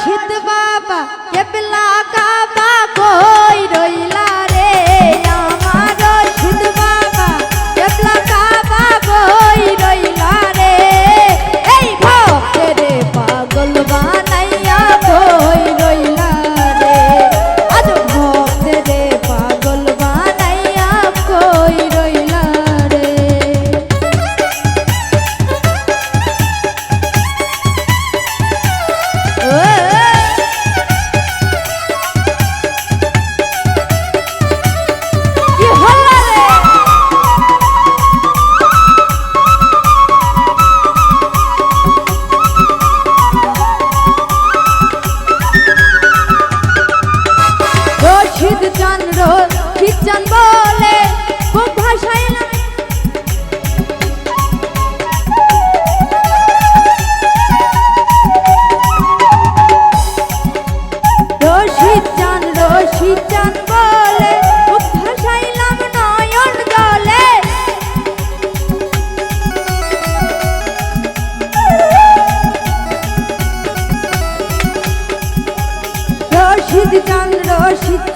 শীত বাবা খ্রিস্টান রোল খ্রিস্টান বলে খুব ভাষায় না রশিদ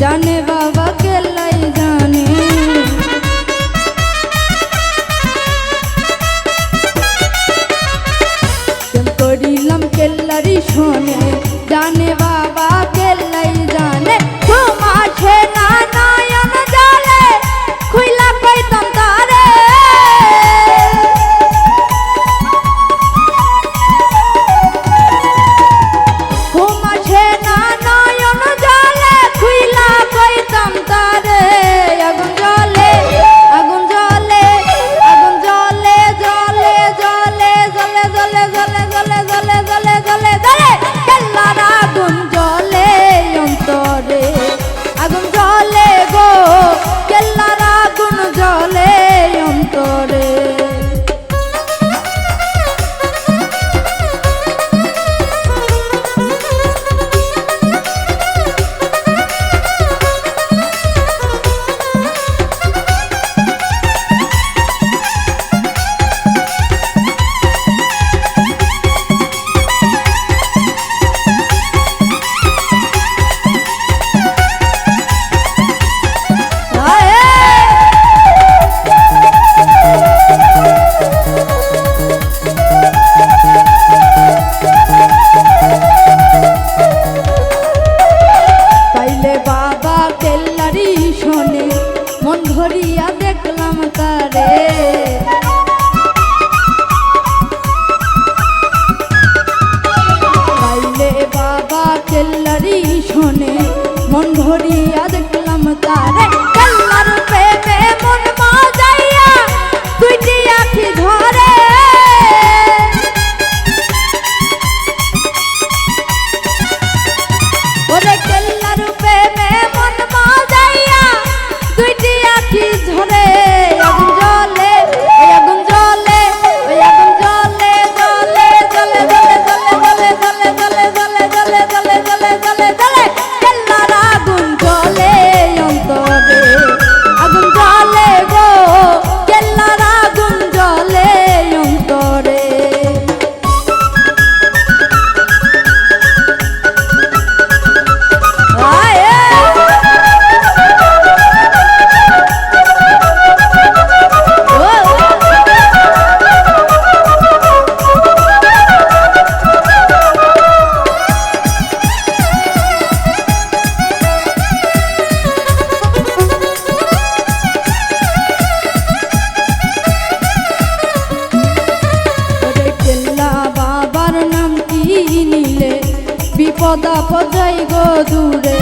জানে বাবা। তারি শোনে মন ভরিয়া দেখলাম তারে। পদা পদাই গো দূরে।